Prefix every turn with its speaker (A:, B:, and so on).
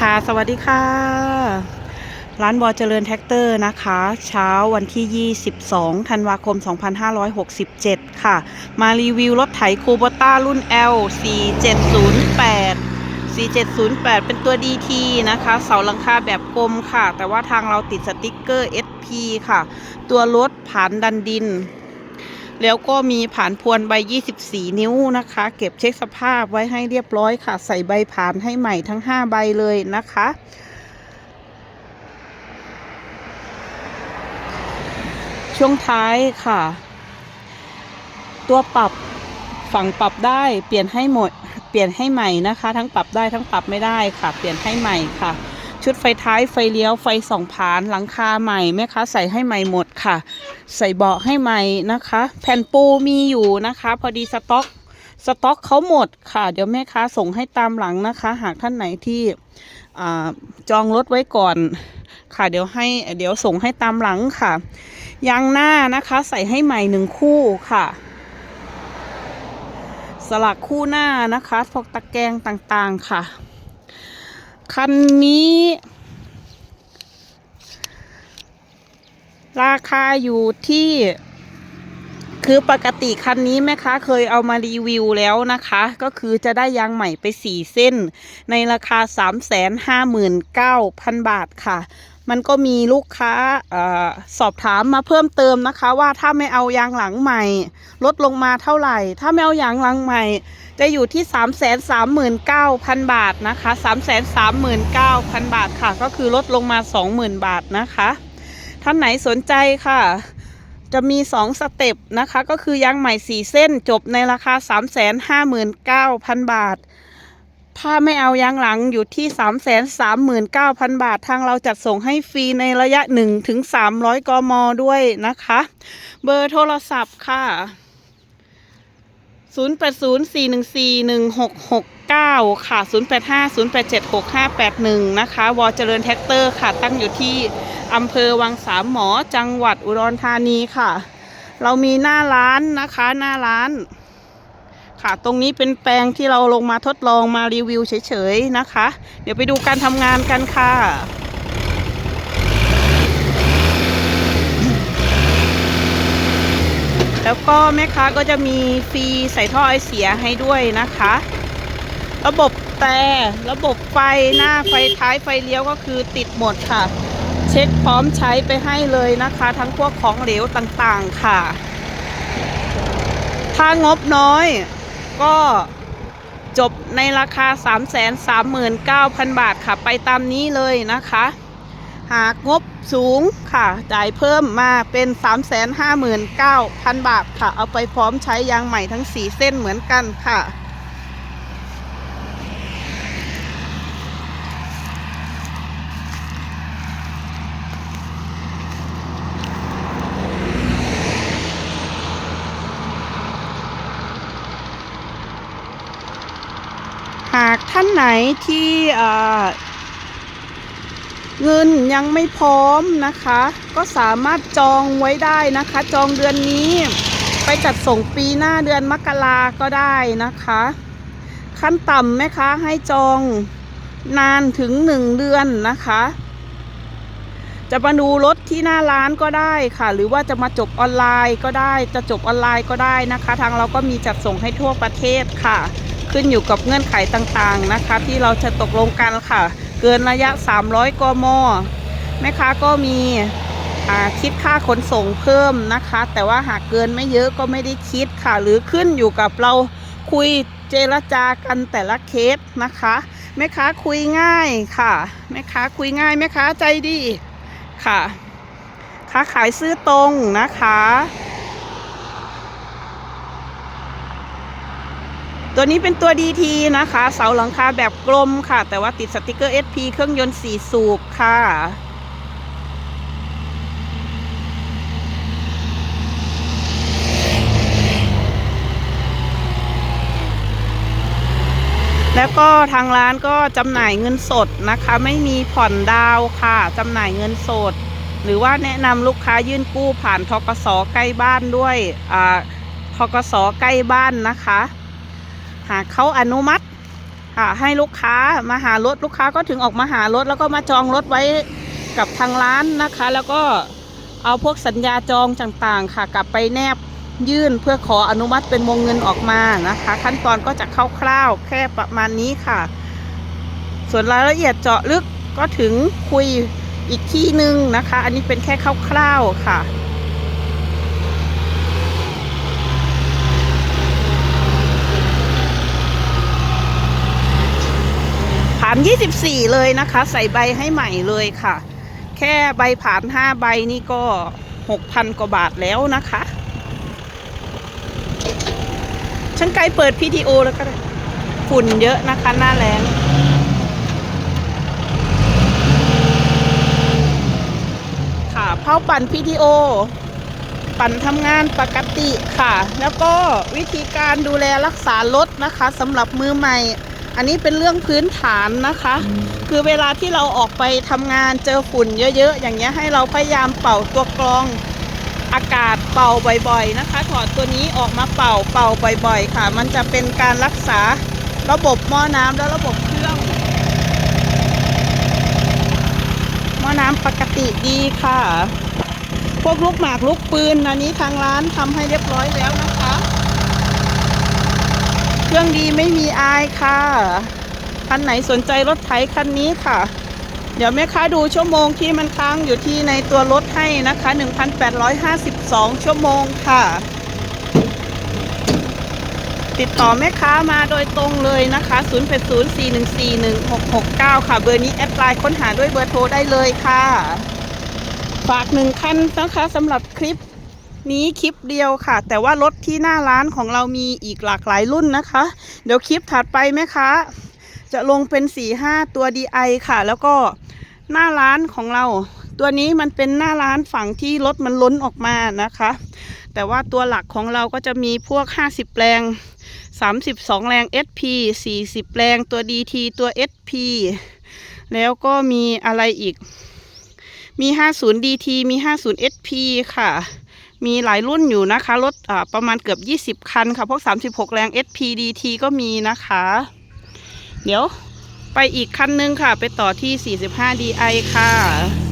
A: ค่ะ สวัสดีค่ะ ร้านบอเจริญแท็กเตอร์นะคะ เช้าวันที่ 22 ธันวาคม 2567 ค่ะ มารีวิวรถไถคูโบต้ารุ่น L 4708 4708 เป็นตัว DT นะคะ เสาหลังคาแบบกลมค่ะ แต่ว่าทางเราติดสติกเกอร์ SP ค่ะ ตัวรถผ่านดันดิน แล้วก็มีผ่านพวนใบ 24 นิ้วนะคะ เก็บเช็คสภาพไว้ให้เรียบร้อยค่ะ ใส่ใบผ่านให้ใหม่ทั้ง 5 ใบเลยนะคะ ช่วงท้ายค่ะ ตัวปรับฝั่งปรับได้เปลี่ยนให้หมด เปลี่ยนให้ใหม่นะคะ ทั้งปรับได้ทั้งปรับไม่ได้ค่ะ เปลี่ยนให้ใหม่ค่ะ ชุดไฟท้ายไฟเลี้ยวไฟสองผานหลังคาใหม่แม่ค้าใส่ให้ใหม่หมดค่ะ ใส่เบาะให้ใหม่นะคะ แผ่นปูมีอยู่นะคะ พอดีสต็อกสต็อกเขาหมดค่ะ เดี๋ยวแม่ค้าส่งให้ตามหลังนะคะ หากท่านไหนที่อจองรถไว้ก่อนค่ะ เดี๋ยวให้เดี๋ยวส่งให้ตามหลังค่ะ ยางหน้านะคะ ใส่ให้ใหม่หนึ่งคู่ค่ะ สลักคู่หน้านะคะพวกตะแกรงต่างๆค่ะ คันนี้ ราคาอยู่ที่ คือปกติคันนี้แม่ค้าเคยเอามารีวิวแล้วนะคะ ก็คือจะได้ยางใหม่ไป4เส้น ในราคา359,000บาทค่ะ มันก็มีลูกค้าออสอบถามมาเพิ่มเติมนะคะ ว่าถ้าไม่เอายางหลังใหม่ ลดลงมาเท่าไหร่ ถ้าไม่เอายางหลังใหม่ จะอยู่ที่339,000บาทนะคะ339,000บาทค่ะ ก็คือลดลงมา20,000บาทนะคะ ท่านไหนสนใจค่ะ จะมี 2 สเต็ปนะคะ ก็คือยางใหม่ 4 เส้นจบในราคา 359,000 บาท ถ้าไม่เอายางหลังอยู่ที่ 339,000 บาท ทางเราจัดส่งให้ฟรีในระยะ1ถึง300 กม ด้วยนะคะ เบอร์โทรศัพท์ค่ะ 9 ค่ะ 0850876581 นะคะ วอเจริญแท็กเตอร์ค่ะ ตั้งอยู่ที่อำเภอวังสามหมอ จังหวัดอุดรธานีค่ะ เรามีหน้าร้านนะคะ หน้าร้าน ค่ะ ตรงนี้เป็นแปลงที่เราลงมาทดลองมารีวิวเฉยๆนะคะ เดี๋ยวไปดูการทำงานกันค่ะแล้วก็แม่ค้าก็จะมีฟรีใส่ท่อไอเสียให้ด้วยนะคะ ระบบแต่ระบบไฟหน้าไฟท้ายไฟเลี้ยวก็คือติดหมดค่ะ เช็คพร้อมใช้ไปให้เลยนะคะ ทั้งพวกของเหลวต่างๆค่ะ ถ้างบน้อยก็จบในราคา 339,000 บาทค่ะ ไปตามนี้เลยนะคะ หากงบสูงค่ะ จ่ายเพิ่มมาเป็น 359,000 บาทค่ะ เอาไปพร้อมใช้ยางใหม่ทั้ง 4 เส้นเหมือนกันค่ะากท่านไหนที่เงินยังไม่พร้อมนะคะ ก็สามารถจองไว้ได้นะคะ จองเดือนนี้ ไปจัดส่งปีหน้าเดือนมกราก็ได้นะคะ ขั้นต่ำไหมคะให้จองนานถึงหนึ่งเดือนนะคะ จะมาดูรถที่หน้าร้านก็ได้ค่ะ หรือว่าจะมาจบออนไลน์ก็ได้ จะจบออนไลน์ก็ได้นะคะ ทางเราก็มีจัดส่งให้ทั่วประเทศค่ะ ขึ้นอยู่กับเงื่อนไขต่างๆนะคะ ที่เราจะตกลงกันค่ะ เกินระยะ 300 กมแม่ค้าก็มีคิดค่าขนส่งเพิ่มนะคะ แต่ว่าหากเกินไม่เยอะก็ไม่ได้คิดค่ะ หรือขึ้นอยู่กับเราคุยเจรจากันแต่ละเคสนะคะแม่ค้าคุยง่ายค่ะแม่ค้าคุยง่ายแม่ค้าใจดีค่ะค้าขายซื้อตรงนะคะ ตัวนี้เป็นตัว DT นะคะ เสาหลังคาแบบกลมค่ะ แต่ว่าติดสติกเกอร์ SP เครื่องยนต์4สูบค่ะแล้วก็ทางร้านก็จำหน่ายเงินสดนะคะ ไม่มีผ่อนดาวค่ะจำหน่ายเงินสด หรือว่าแนะนำลูกค้ายื่นกู้ผ่านทกสใกล้บ้านด้วยอ่าทกสใกล้บ้านนะคะ หากเขาอนุมัติค่ะให้ลูกค้ามาหารถลูกค้าก็ถึงออกมาหารถแล้วก็มาจองรถไว้กับทางร้านนะคะ แล้วก็เอาพวกสัญญาจองต่างๆ ค่ะ กลับไปแนบยื่นเพื่อขออนุมัติเป็นวงเงินออกมานะคะ ขั้นตอนก็จะคร่าวๆแค่ประมาณนี้ค่ะ ส่วนรายละเอียดเจาะลึกก็ถึงคุยอีกที่หนึ่งนะคะ อันนี้เป็นแค่คร่าวๆค่ะ ผ่าน24 เลยนะคะ ใส่ใบให้ใหม่เลยค่ะ แค่ใบผ่าน5ใบนี่ก็ 6,000 กว่าบาทแล้วนะคะช่างไกลเปิด PTO แล้วก็ฝุ่นเยอะนะคะหน้าแรงค่ะเผาปั่น PTO ปั่นทำงานปกติค่ะ แล้วก็วิธีการดูแลรักษารถนะคะสำหรับมือใหม่ อันนี้เป็นเรื่องพื้นฐานนะคะ คือเวลาที่เราออกไปทำงานเจอฝุ่นเยอะๆ อย่างเงี้ยให้เราพยายามเป่าตัวกรองอากาศเป่าบ่อย ๆนะคะ ถอดตัวนี้ออกมาเป่าเป่าบ่อย ๆ ค่ะ มันจะเป็นการรักษาระบบหม้อน้ำและระบบเครื่องหม้อน้ำปกติดีค่ะ พวกลูกหมากลูกปืนอันนี้ทางร้านทำให้เรียบร้อยแล้วนะคะ เครื่องดีไม่มีอายค่ะ คันไหนสนใจรถไถคันนี้ค่ะ เดี๋ยวแม่ค้าดูชั่วโมงที่มันค้างอยู่ที่ในตัวรถให้นะคะ 1,852 ชั่วโมงค่ะ ติดต่อแม่ค้ามาโดยตรงเลยนะคะ 0804141669 ค่ะ เบอร์นี้แอดไลน์ค้นหาด้วยเบอร์โทรได้เลยค่ะ ฝากหนึ่งคันนะคะสำหรับคลิป นี้คลิปเดียวค่ะ แต่ว่ารถที่หน้าร้านของเรามีอีกหลากหลายรุ่นนะคะ เดี๋ยวคลิปถัดไปไหมคะ จะลงเป็น4ี่ห้าตัว DI ค่ะ แล้วก็หน้าร้านของเรา ตัวนี้มันเป็นหน้าร้านฝั่งที่รถมันล้นออกมานะคะ แต่ว่าตัวหลักของเราก็จะมีพวก 50แรง32 แรง SP 40แรงตัว DT ตัว SP แล้วก็มีอะไรอีก มี 50 DT มี 50 SP ค่ะ มีหลายรุ่นอยู่นะคะ รถประมาณเกือบ 20 คันค่ะ พวก 36 แรง SPDT ก็มีนะคะ เดี๋ยวไปอีกคันนึงค่ะ ไปต่อที่ 45 DI ค่ะ